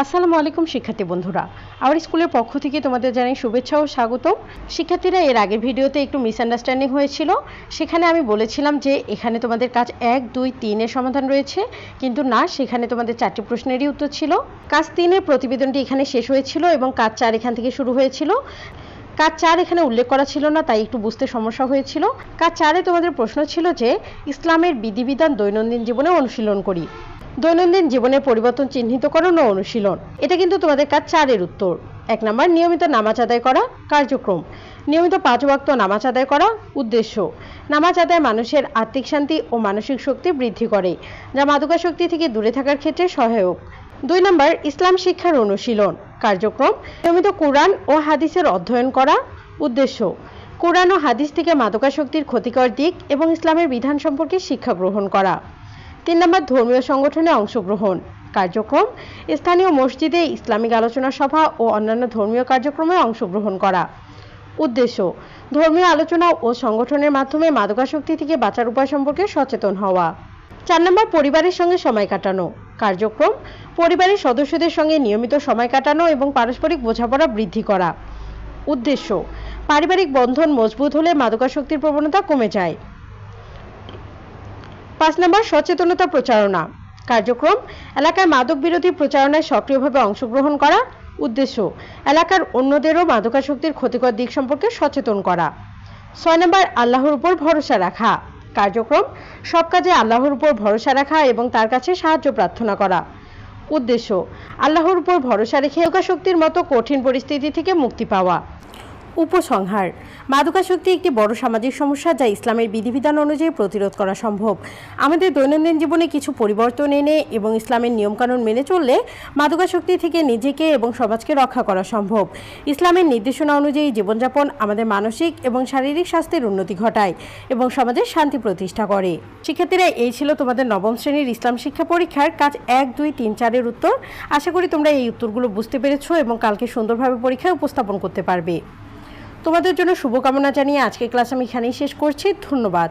আসসালামু আলাইকুম শিক্ষার্থী বন্ধুরা। আমার স্কুলের পক্ষ থেকে তোমাদের জানাই শুভেচ্ছা ও স্বাগতম। শিক্ষার্থীরা, এর আগের ভিডিওতে একটু মিসআন্ডারস্ট্যান্ডিং হয়েছিল। সেখানে আমি বলেছিলাম যে, এখানে তোমাদের কাজ এক, দুই, তিনের সমাধান রয়েছে। কিন্তু না, সেখানে তোমাদের চারটি প্রশ্নেরই উত্তর ছিল। কাজ তিনের প্রতিবেদনটি এখানে শেষ হয়েছিল এবং কাজ চার এখান থেকে শুরু হয়েছিল। কাজ চার এখানে উল্লেখ করা ছিল না, তাই একটু বুঝতে সমস্যা হয়েছিল। কাজ চারে তোমাদের প্রশ্ন ছিল যে, ইসলামের বিধিবিধান দৈনন্দিন জীবনে অনুশীলন করি। দৈনন্দিন জীবনে পরিবর্তন চিহ্নিতকরণ ও অনুশীলন। এটা কিন্তু তোমাদের কাজ চারের উত্তর। এক নম্বর, নিয়মিত নামাজ আদায় করা, কার্যক্রম। নিয়মিত পাঁচ ওয়াক্ত নামাজ আদায় করা, উদ্দেশ্য। নামাজ আদায় মানুষের আত্মিক শান্তি ও মানসিক শক্তি বৃদ্ধি করে, যা মাদকাসক্তি থেকে দূরে থাকার ক্ষেত্রে সহায়ক। দুই নম্বর, ইসলাম শিক্ষার অনুশীলন, কার্যক্রম। নিয়মিত কোরআন ও হাদিসের অধ্যয়ন করা, উদ্দেশ্য। কোরআন ও হাদিস থেকে মাদকাসক্তির ক্ষতিকর দিক এবং ইসলামের বিধান সম্পর্কে শিক্ষা গ্রহণ করা। তিন নম্বর ধর্মীয় সংগঠনে অংশগ্রহণ। কার্যক্রম, স্থানীয় মসজিদে ইসলামিক আলোচনা সভা ও অন্যান্য ধর্মীয় কার্যক্রমে অংশগ্রহণ করা। উদ্দেশ্য, ধর্মীয় আলোচনা ও সংগঠনের মাধ্যমে মাদকাসক্তি থেকে বাঁচার উপায় সম্পর্কে সচেতন হওয়া। চার নম্বর, পরিবারের সঙ্গে সময় কাটানো। কার্যক্রম, পরিবারের সদস্যদের সঙ্গে নিয়মিত সময় কাটানো এবং পারস্পরিক বোঝাপড়া বৃদ্ধি করা। উদ্দেশ্য, পারিবারিক বন্ধন মজবুত হলে মাদকাসক্তির প্রবণতা কমে যায়। পাঁচ নম্বর সচেতনতা প্রচারণা। কার্যক্রম, এলাকার মাদক বিরোধী প্রচারণায় সক্রিয়ভাবে অংশগ্রহণ করা উদ্দেশ্য, এলাকার অন্যদেরও মাদকাসক্তির ক্ষতিকর দিক সম্পর্কে সচেতন করা। ছয় নম্বর, আল্লাহর উপর ভরসা রাখা। কার্যক্রম, সব কাজে আল্লাহর উপর ভরসা রাখা এবং তার কাছে সাহায্য প্রার্থনা করা। উদ্দেশ্য, আল্লাহর উপর ভরসা রেখে মতো কঠিন পরিস্থিতি থেকে মুক্তি পাওয়া। উপসংহার। মাদকাসক্তি একটি বড় সামাজিক সমস্যা যা ইসলামের বিধিবিধান অনুযায়ী প্রতিরোধ করা সম্ভব। আমাদের দৈনন্দিন জীবনে কিছু পরিবর্তন এনে এবং ইসলামের নিয়মকানুন মেনে চললে মাদকাসক্তি থেকে নিজেকে এবং সমাজকে রক্ষা করা সম্ভব। ইসলামের নির্দেশনা অনুযায়ী জীবনযাপন আমাদের মানসিক এবং শারীরিক স্বাস্থ্যের উন্নতি ঘটায় এবং সমাজের শান্তি প্রতিষ্ঠা করে। শিক্ষার্থীরা, এই ছিল তোমাদের নবম শ্রেণির ইসলাম শিক্ষা পরীক্ষার কাজ এক, দুই, তিন, চারের উত্তর। আশা করি তোমরা এই উত্তরগুলো বুঝতে পেরেছ এবং কালকে সুন্দরভাবে পরীক্ষায় উপস্থাপন করতে পারবে। তোমাদের জন্য শুভকামনা জানিয়ে আজকে ক্লাস আমি এখানেই শেষ করছি। ধন্যবাদ।